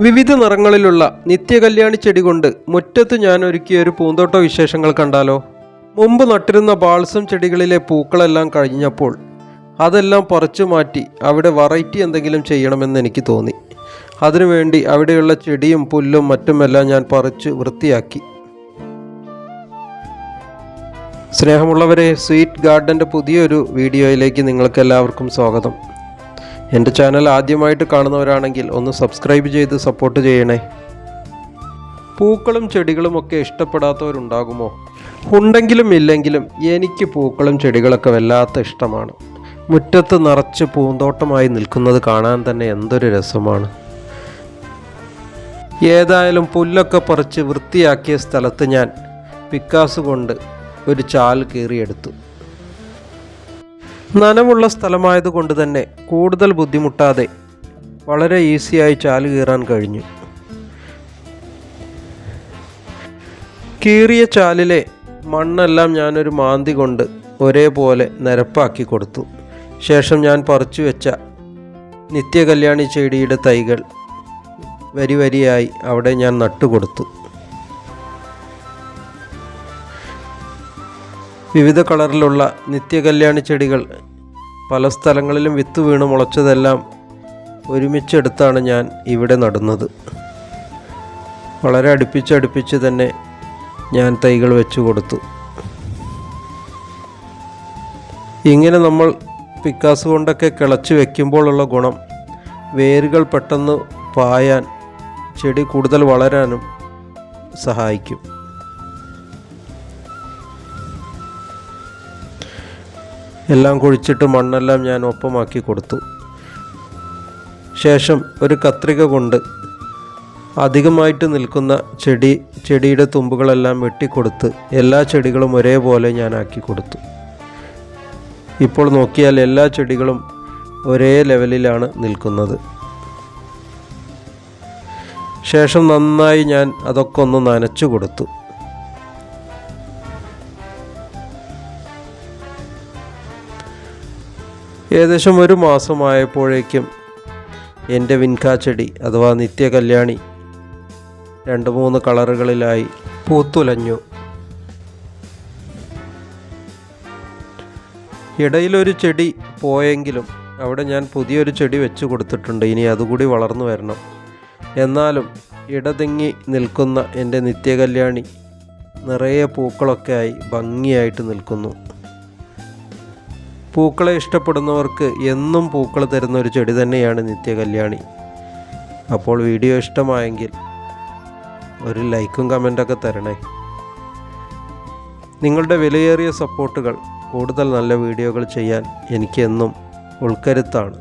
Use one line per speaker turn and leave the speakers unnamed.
വിവിധ നിറങ്ങളിലുള്ള നിത്യകല്യാണി ചെടി കൊണ്ട് മുറ്റത്ത് ഞാൻ ഒരുക്കിയ ഒരു പൂന്തോട്ട വിശേഷങ്ങൾ കണ്ടാലോ? മുമ്പ് നട്ടിരുന്ന ബാൾസം ചെടികളിലെ പൂക്കളെല്ലാം കഴിഞ്ഞപ്പോൾ അതെല്ലാം പറിച്ചു മാറ്റി അവിടെ വെറൈറ്റി എന്തെങ്കിലും ചെയ്യണമെന്ന് എനിക്ക് തോന്നി. അതിനുവേണ്ടി അവിടെയുള്ള ചെടിയും പുല്ലും മറ്റുമെല്ലാം ഞാൻ പറിച്ച് വൃത്തിയാക്കി. സ്നേഹമുള്ളവരെ സ്വീറ്റ് ഗാർഡന്റെ പുതിയൊരു വീഡിയോയിലേക്ക് നിങ്ങൾക്കെല്ലാവർക്കും സ്വാഗതം. എന്റെ ചാനൽ ആദ്യമായിട്ട് കാണുന്നവരാണെങ്കിൽ ഒന്ന് സബ്സ്ക്രൈബ് ചെയ്ത് സപ്പോർട്ട് ചെയ്യണേ. പൂക്കളും ചെടികളും ഒക്കെ ഇഷ്ടപ്പെടാത്തവരുണ്ടാകുമോ? ഉണ്ടെങ്കിലും ഇല്ലെങ്കിലും എനിക്ക് പൂക്കളും ചെടികളൊക്കെ വല്ലാത്ത ഇഷ്ടമാണ്. മുറ്റത്ത് നിറച്ച് പൂന്തോട്ടമായി നിൽക്കുന്നത് കാണാൻ തന്നെ എന്തൊരു രസമാണ്. ഏതായാലും പുല്ലൊക്കെ പറിച്ച് വൃത്തിയാക്കിയ സ്ഥലത്ത് ഞാൻ പിക്കാസ് കൊണ്ട് ഒരു ചാൽ കീറിയെടുത്തു. നനവുള്ള സ്ഥലമായതുകൊണ്ട് തന്നെ കൂടുതൽ ബുദ്ധിമുട്ടാതെ വളരെ ഈസിയായി ചാൽ കീറാൻ കഴിഞ്ഞു. കീറിയ ചാലിലെ മണ്ണെല്ലാം ഞാനൊരു മാന്തി കൊണ്ട് ഒരേപോലെ നിരപ്പാക്കി കൊടുത്തു. ശേഷം ഞാൻ പറിച്ചു വെച്ച നിത്യകല്യാണി ചെടിയുടെ തൈകൾ വരി വരിയായി അവിടെ ഞാൻ നട്ടുകൊടുത്തു. വിവിധ കളറിലുള്ള നിത്യകല്യാണി ചെടികൾ പല സ്ഥലങ്ങളിലും വിത്ത് വീണ് മുളച്ചതെല്ലാം ഒരുമിച്ചെടുത്താണ് ഞാൻ ഇവിടെ നടുന്നത്. വളരെ അടുപ്പിച്ചടുപ്പിച്ച് തന്നെ ഞാൻ തൈകൾ വെച്ചു കൊടുത്തു. ഇങ്ങനെ നമ്മൾ പിക്കാസ് കൊണ്ടൊക്കെ കിളച്ച് വെക്കുമ്പോഴുള്ള ഗുണം വേരുകൾ പെട്ടെന്ന് പായാൻ ചെടി കൂടുതൽ വളരാനും സഹായിക്കും. എല്ലാം കുഴിച്ചിട്ട് മണ്ണെല്ലാം ഞാൻ ഒപ്പമാക്കി കൊടുത്തു. ശേഷം ഒരു കത്രിക കൊണ്ട് അധികമായിട്ട് നിൽക്കുന്ന ചെടി ചെടിയുടെ തുമ്പുകളെല്ലാം വെട്ടിക്കൊടുത്ത് എല്ലാ ചെടികളും ഒരേപോലെ ഞാൻ ആക്കി കൊടുത്തു. ഇപ്പോൾ നോക്കിയാൽ എല്ലാ ചെടികളും ഒരേ ലെവലിലാണ് നിൽക്കുന്നത്. ശേഷം നന്നായി ഞാൻ അതൊക്കെ ഒന്ന് നനച്ചു കൊടുത്തു. ഏകദേശം ഒരു മാസമായപ്പോഴേക്കും എന്റെ വിൻകാച്ചെടി ചെടി അഥവാ നിത്യകല്യാണി രണ്ട് മൂന്ന് കളറുകളിലായി പൂത്തുലഞ്ഞു. ഇടയിലൊരു ചെടി പോയെങ്കിലും അവിടെ ഞാൻ പുതിയൊരു ചെടി വെച്ച് കൊടുത്തിട്ടുണ്ട് ഇനി അതുകൂടി വളർന്നു വരണം. എന്നാലും ഇടതിങ്ങി നിൽക്കുന്ന എന്റെ നിത്യകല്യാണി നിറയെ പൂക്കളൊക്കെ ആയി ഭംഗിയായിട്ട് നിൽക്കുന്നു. പൂക്കളെ ഇഷ്ടപ്പെടുന്നവർക്ക് എന്നും പൂക്കൾ തരുന്ന ഒരു ചെടി തന്നെയാണ് നിത്യകല്യാണി. അപ്പോൾ വീഡിയോ ഇഷ്ടമായെങ്കിൽ ഒരു ലൈക്കും കമന്റൊക്കെ തരണേ. നിങ്ങളുടെ വിലയേറിയ സപ്പോർട്ടുകൾ കൂടുതൽ നല്ല വീഡിയോകൾ ചെയ്യാൻ എനിക്കെന്നും ഉൾക്കരുത്താണ്.